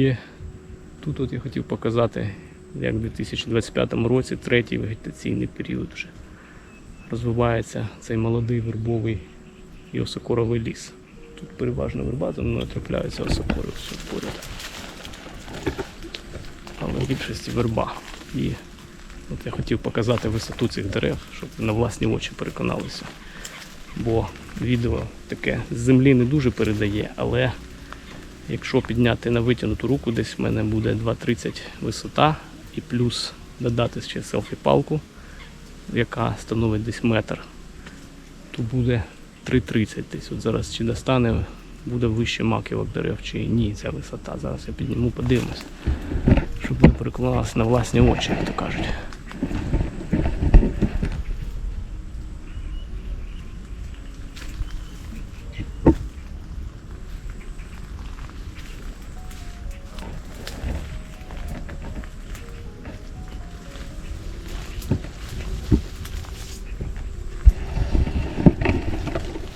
І тут от я хотів показати, як в 2025 році третій вегетаційний період вже розвивається цей молодий вербовий і осокоровий ліс. Тут переважно верба, за мною трапляються осокори все поряд. Але в більшості верба. І от я хотів показати висоту цих дерев, щоб ви на власні очі переконалися. Бо відео таке з землі не дуже передає, але якщо підняти на витягнуту руку, десь в мене буде 2,30 висота і плюс додати ще селфі-палку, яка становить десь метр, то буде 3,30 десь. От зараз чи достане, буде вище маківок дерев, чи ні ця висота. Зараз я підніму, подивимось, щоб ви переконалися на власні очі, як то кажуть.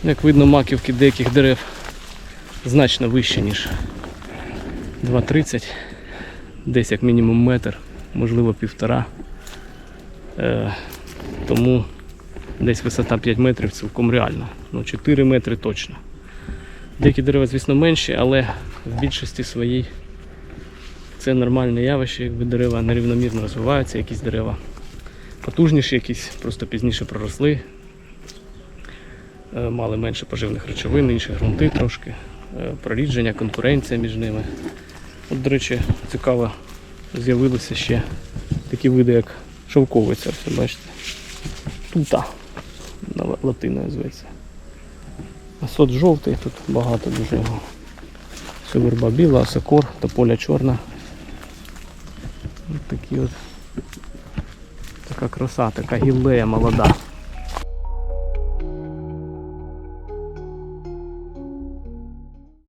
Як видно, маківки деяких дерев значно вище, ніж 2,30, десь як мінімум метр, можливо півтора. Е, тому десь висота 5 метрів цілком реальна. Ну 4 метри точно. Деякі дерева, звісно, менші, але в більшості своїй це нормальне явище, якби дерева нерівномірно розвиваються, якісь дерева потужніші, якісь просто пізніше проросли, мали менше поживних речовин, інші ґрунти трошки, е, прорідження, конкуренція між ними. От, до речі, цікаво, з'явилися ще такі види, як шовковиця, бачите. Тута латиною зветься. А сот жовтий, тут багато дуже його. Все верба біла, осокор, тополя чорна. Ось такі от. Така краса, така гілея молода.